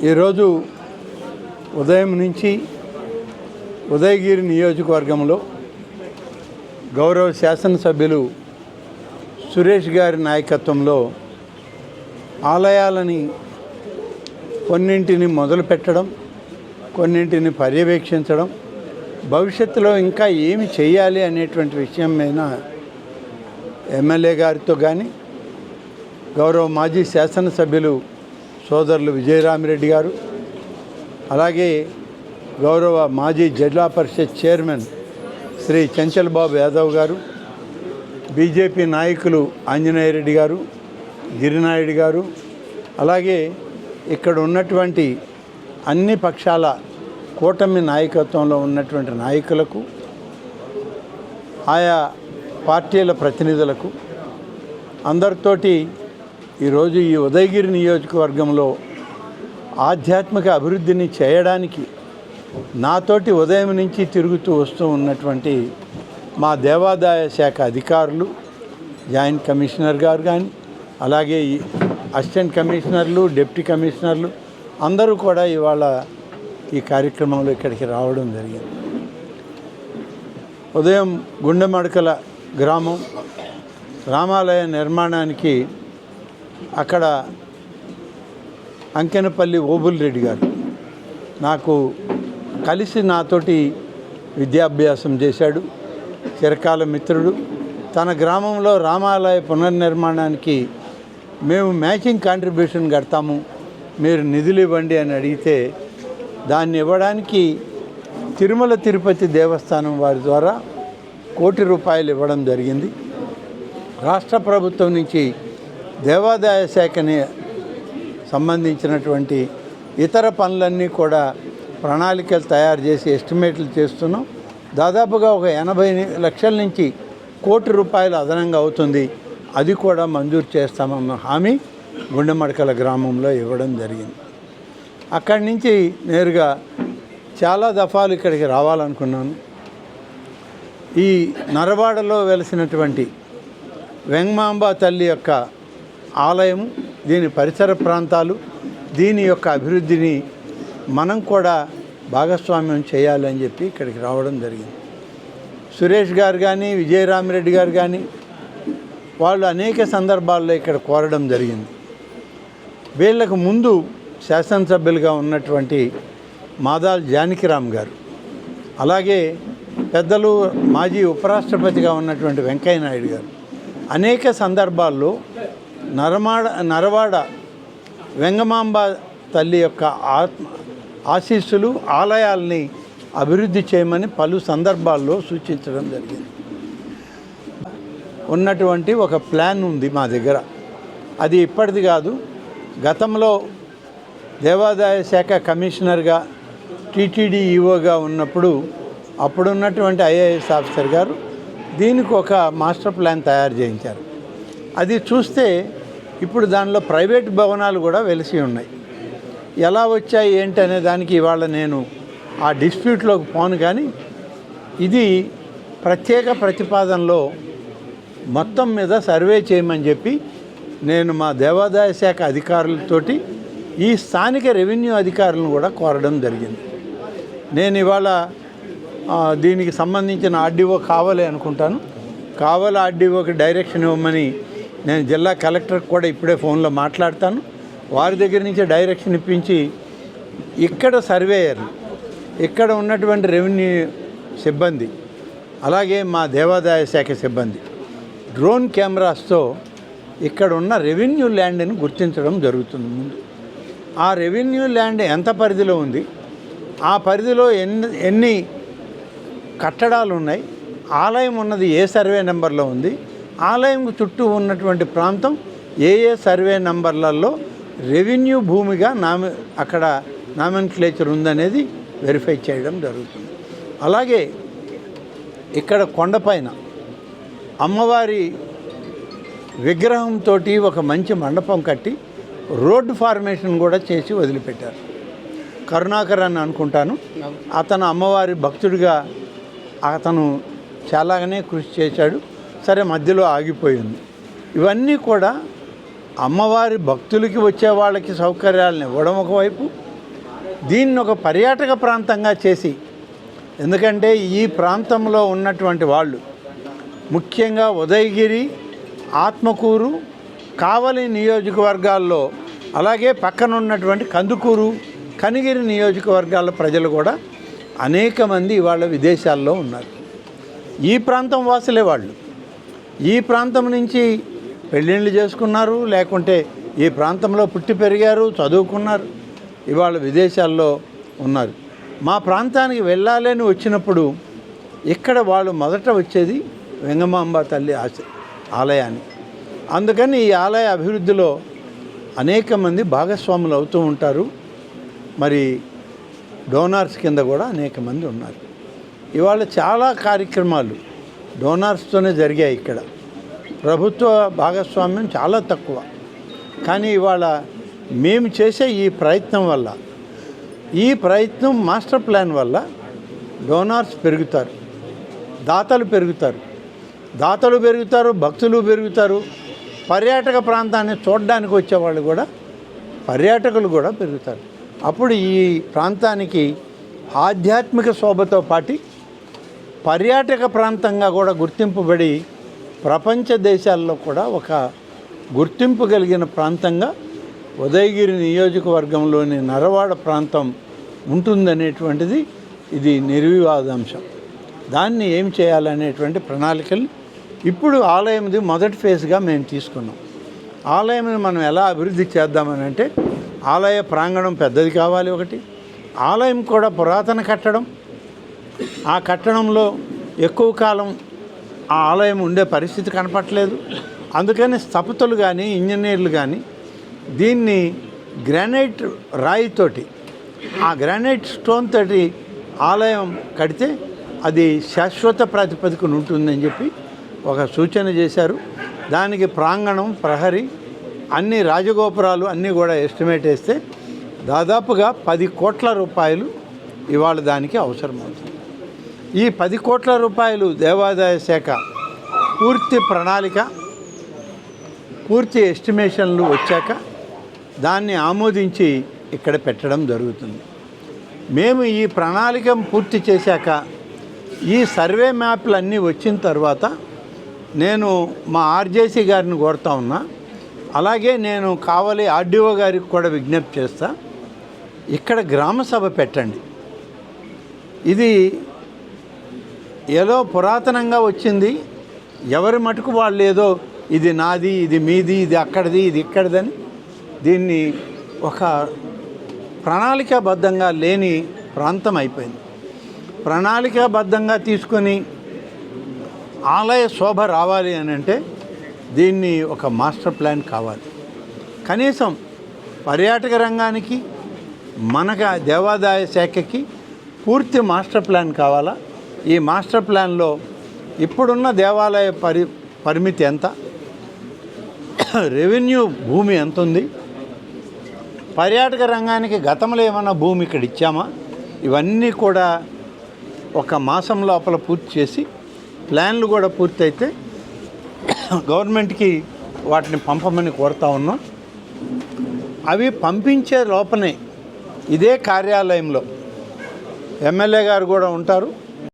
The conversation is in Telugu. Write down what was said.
ఈరోజు ఉదయం నుంచి ఉదయగిరి నియోజకవర్గంలో గౌరవ శాసనసభ్యులు సురేష్ గారి నాయకత్వంలో ఆలయాలని కొన్నింటిని మొదలుపెట్టడం కొన్నింటిని పర్యవేక్షించడం భవిష్యత్తులో ఇంకా ఏమి చేయాలి అనేటువంటి విషయం మీద ఎమ్మెల్యే గారితో కానీ గౌరవ మాజీ శాసనసభ్యులు సోదరులు విజయరామిరెడ్డి గారు అలాగే గౌరవ మాజీ జిల్లా పరిషత్ చైర్మన్ శ్రీ చంచల్ బాబు యాదవ్ గారు బీజేపీ నాయకులు ఆంజనేయరెడ్డి గారు గిరినాయుడు గారు అలాగే ఇక్కడ ఉన్నటువంటి అన్ని పక్షాల కూటమి నాయకత్వంలో ఉన్నటువంటి నాయకులకు ఆయా పార్టీల ప్రతినిధులకు అందరితోటి ఈరోజు ఈ ఉదయగిరి నియోజకవర్గంలో ఆధ్యాత్మిక అభివృద్ధిని చేయడానికి నాతోటి ఉదయం నుంచి తిరుగుతూ వస్తూ ఉన్నటువంటి మా దేవాదాయ శాఖ అధికారులు జాయింట్ కమిషనర్ గారు కానీ అలాగే ఈ అసిస్టెంట్ కమిషనర్లు డిప్యూటీ కమిషనర్లు అందరూ కూడా ఇవాళ ఈ కార్యక్రమంలో ఇక్కడికి రావడం జరిగింది. ఉదయం గుండెమడకల గ్రామం రామాలయ నిర్మాణానికి అక్కడ అంకెనపల్లి ఓబుల్ రెడ్డి గారు నాకు కలిసి నాతోటి విద్యాభ్యాసం చేశాడు. చిరకాల మిత్రుడు. తన గ్రామంలో రామాలయ పునర్నిర్మాణానికి మేము మ్యాచింగ్ కాంట్రిబ్యూషన్ కడతాము. మీరు నిధులు ఇవ్వండి అని అడిగితే దాన్ని ఇవ్వడానికి తిరుమల తిరుపతి దేవస్థానం వారి ద్వారా కోటి రూపాయలు ఇవ్వడం జరిగింది. రాష్ట్ర ప్రభుత్వం నుంచి దేవాదాయ శాఖని సంబంధించినటువంటి ఇతర పనులన్నీ కూడా ప్రణాళికలు తయారు చేసి ఎస్టిమేట్లు చేస్తున్నాం. దాదాపుగా ఒక ఎనభై లక్షల నుంచి కోటి రూపాయలు అదనంగా అవుతుంది. అది కూడా మంజూరు చేస్తామన్న హామీ గుండెమడకల గ్రామంలో ఇవ్వడం జరిగింది. అక్కడి నుంచి నేరుగా చాలా దఫాలు ఇక్కడికి రావాలనుకున్నాను. ఈ నరవాడలో వెలిసినటువంటి వెంగమాంబ తల్లి యొక్క ఆలయం దీని పరిసర ప్రాంతాలు దీని యొక్క అభివృద్ధిని మనం కూడా భాగస్వామ్యం చేయాలని చెప్పి ఇక్కడికి రావడం జరిగింది. సురేష్ గారు కానీ విజయరామిరెడ్డి గారు కానీ వాళ్ళు అనేక సందర్భాల్లో ఇక్కడ కోరడం జరిగింది. వీళ్ళకు ముందు శాసనసభ్యులుగా ఉన్నటువంటి మాదాల్ జానకిరామ్ గారు అలాగే పెద్దలు మాజీ ఉపరాష్ట్రపతిగా ఉన్నటువంటి వెంకయ్య నాయుడు గారు అనేక సందర్భాల్లో నరమాడ నరవాడ వెంగమాంబ తల్లి యొక్క ఆత్మ ఆశీస్సులు ఆలయాల్ని అభివృద్ధి చేయమని పలు సందర్భాల్లో సూచించడం జరిగింది. ఉన్నటువంటి ఒక ప్లాన్ ఉంది మా దగ్గర. అది ఇప్పటిది కాదు. గతంలో దేవాదాయ శాఖ కమిషనర్గా టీటీడీ ఈఓగా ఉన్నప్పుడు అప్పుడున్నటువంటి ఐఏఎస్ ఆఫీసర్ గారు దీనికి ఒక మాస్టర్ ప్లాన్ తయారు చేయించారు. అది చూస్తే ఇప్పుడు దానిలో ప్రైవేట్ భవనాలు కూడా వెలిసి ఉన్నాయి. ఎలా వచ్చాయి ఏంటి అనే దానికి ఇవాళ నేను ఆ డిస్ప్యూట్లోకి పోను కానీ ఇది ప్రత్యేక ప్రతిపాదనలో మొత్తం మీద సర్వే చేయమని చెప్పి నేను మా దేవాదాయ శాఖ అధికారులతోటి ఈ స్థానిక రెవెన్యూ అధికారులను కూడా కోరడం జరిగింది. నేను ఇవాళ దీనికి సంబంధించిన ఆర్డీఓ కావాలి అనుకుంటాను. కావాలి ఆర్డీఓకి డైరెక్షన్ ఇవ్వమని నేను జిల్లా కలెక్టర్కి కూడా ఇప్పుడే ఫోన్లో మాట్లాడతాను. వారి దగ్గర నుంచి డైరెక్షన్ ఇప్పించి ఇక్కడ సర్వేయర్ ఇక్కడ ఉన్నటువంటి రెవెన్యూ సిబ్బంది అలాగే మా దేవాదాయ శాఖ సిబ్బంది డ్రోన్ కెమెరాస్తో ఇక్కడ ఉన్న రెవెన్యూ ల్యాండ్ని గుర్తించడం జరుగుతుంది ముందు. ఆ రెవెన్యూ ల్యాండ్ ఎంత పరిధిలో ఉంది? ఆ పరిధిలో ఎన్ని ఎన్ని కట్టడాలు ఉన్నాయి? ఆలయం ఉన్నది ఏ సర్వే నెంబర్లో ఉంది? ఆలయం చుట్టూ ఉన్నటువంటి ప్రాంతం ఏ ఏ సర్వే నంబర్లలో రెవెన్యూ భూమిగా నామ అక్కడ నామన్క్లేచర్ ఉందనేది వెరిఫై చేయడం జరుగుతుంది. అలాగే ఇక్కడ కొండపైన అమ్మవారి విగ్రహంతో ఒక మంచి మండపం కట్టి రోడ్డు ఫార్మేషన్ కూడా చేసి వదిలిపెట్టారు. కరుణాకర్ అని అనుకుంటాను. అతను అమ్మవారి భక్తుడిగా అతను చాలాగానే కృషి చేశాడు. సరే మధ్యలో ఆగిపోయింది. ఇవన్నీ కూడా అమ్మవారి భక్తులకి వచ్చే వాళ్ళకి సౌకర్యాలను ఇవ్వడం ఒకవైపు దీన్ని ఒక పర్యాటక ప్రాంతంగా చేసి ఎందుకంటే ఈ ప్రాంతంలో ఉన్నటువంటి వాళ్ళు ముఖ్యంగా ఉదయగిరి ఆత్మకూరు కావలి నియోజకవర్గాల్లో అలాగే పక్కన ఉన్నటువంటి కందుకూరు కనిగిరి నియోజకవర్గాల ప్రజలు కూడా అనేక మంది ఇవాళ విదేశాల్లో ఉన్నారు. ఈ ప్రాంతం వాసులే వాళ్ళు. ఈ ప్రాంతం నుంచి పెళ్ళిళ్ళు చేసుకున్నారు లేకుంటే ఈ ప్రాంతంలో పుట్టి పెరిగారు చదువుకున్నారు ఇవాళ విదేశాల్లో ఉన్నారు. మా ప్రాంతానికి వెళ్ళాలని వచ్చినప్పుడు ఇక్కడ వాళ్ళు మొదట వచ్చేది వెంగమాంబ తల్లి ఆశ ఆలయాన్ని. అందుకని ఈ ఆలయ అభివృద్ధిలో అనేక మంది భాగస్వాములు అవుతూ ఉంటారు. మరి డోనార్స్ కింద కూడా అనేక మంది ఉన్నారు. ఇవాళ చాలా కార్యక్రమాలు డోనార్స్తోనే జరిగాయి ఇక్కడ. ప్రభుత్వ భాగస్వామ్యం చాలా తక్కువ. కానీ ఇవాళ మేము చేసే ఈ ప్రయత్నం వల్ల ఈ ప్రయత్నం మాస్టర్ ప్లాన్ వల్ల డోనార్స్ పెరుగుతారు. దాతలు పెరుగుతారు. దాతలు పెరుగుతారు భక్తులు పెరుగుతారు. పర్యాటక ప్రాంతాన్ని చూడడానికి వచ్చేవాళ్ళు కూడా పర్యాటకులు కూడా పెరుగుతారు. అప్పుడు ఈ ప్రాంతానికి ఆధ్యాత్మిక శోభతో పాటి పర్యాటక ప్రాంతంగా కూడా గుర్తింపబడి ప్రపంచ దేశాల్లో కూడా ఒక గుర్తింపు కలిగిన ప్రాంతంగా ఉదయగిరి నియోజకవర్గంలోని నరవాడ ప్రాంతం ఉంటుందనేటువంటిది ఇది నిర్వివాదాంశం. దాన్ని ఏం చేయాలనేటువంటి ప్రణాళికలు ఇప్పుడు ఆలయంది మొదటి ఫేజ్గా మేము తీసుకున్నాం. ఆలయంని మనం ఎలా అభివృద్ధి చేద్దామని అంటే ఆలయ ప్రాంగణం పెద్దది కావాలి ఒకటి. ఆలయం కూడా పురాతన కట్టడం ఆ కట్టడంలో ఎక్కువ కాలం ఆ ఆలయం ఉండే పరిస్థితి కనపట్లేదు అందుకని స్థపతులు కానీ ఇంజనీర్లు కానీ దీన్ని గ్రానైట్ రాయితోటి ఆ గ్రానైట్ స్టోన్ తోటి ఆలయం కడితే అది శాశ్వత ప్రాతిపదికన ఉంటుందని చెప్పి ఒక సూచన చేశారు. దానికి ప్రాంగణం ప్రహరీ అన్ని రాజగోపురాలు అన్నీ కూడా ఎస్టిమేట్ వేస్తే దాదాపుగా పది కోట్ల రూపాయలు ఇవాళ దానికి అవసరమవుతుంది. ఈ పది కోట్ల రూపాయలు దేవాదాయ శాఖ పూర్తి ప్రణాళిక పూర్తి ఎస్టిమేషన్లు వచ్చాక దాన్ని ఆమోదించి ఇక్కడ పెట్టడం జరుగుతుంది. మేము ఈ ప్రణాళిక పూర్తి చేశాక ఈ సర్వే మ్యాప్లు అన్నీ వచ్చిన తర్వాత నేను మా ఆర్జేసీ గారిని కోరుతా ఉన్నా. అలాగే నేను కావాలి ఆర్డీఓ గారికి కూడా విజ్ఞప్తి చేస్తా. ఇక్కడ గ్రామ సభ పెట్టండి. ఇది ఏదో పురాతనంగా వచ్చింది. ఎవరి మటుకు వాళ్ళు ఏదో ఇది నాది ఇది మీది ఇది అక్కడిది ఇది ఇక్కడిదని దీన్ని ఒక ప్రణాళికాబద్ధంగా లేని ప్రాంతం అయిపోయింది. ప్రణాళికాబద్ధంగా తీసుకొని ఆలయ శోభ రావాలి అని అంటే దీన్ని ఒక మాస్టర్ ప్లాన్ కావాలి. కనీసం పర్యాటక రంగానికి మనక దేవాదాయ శాఖకి పూర్తి మాస్టర్ ప్లాన్ కావాలా? ఈ మాస్టర్ ప్లాన్లో ఇప్పుడున్న దేవాలయ పరి పరిమితి ఎంత? రెవెన్యూ భూమి ఎంత ఉంది పర్యాటక రంగానికి గతంలో ఏమన్నా భూమి ఇక్కడ ఇచ్చామా? ఇవన్నీ కూడా ఒక మాసం లోపల పూర్తి చేసి ప్లాన్లు కూడా పూర్తయితే గవర్నమెంట్కి వాటిని పంపమని కోరుతా ఉన్నాం. అవి పంపించే లోపనే ఇదే కార్యాలయంలో ఎమ్మెల్యే గారు కూడా ఉంటారు.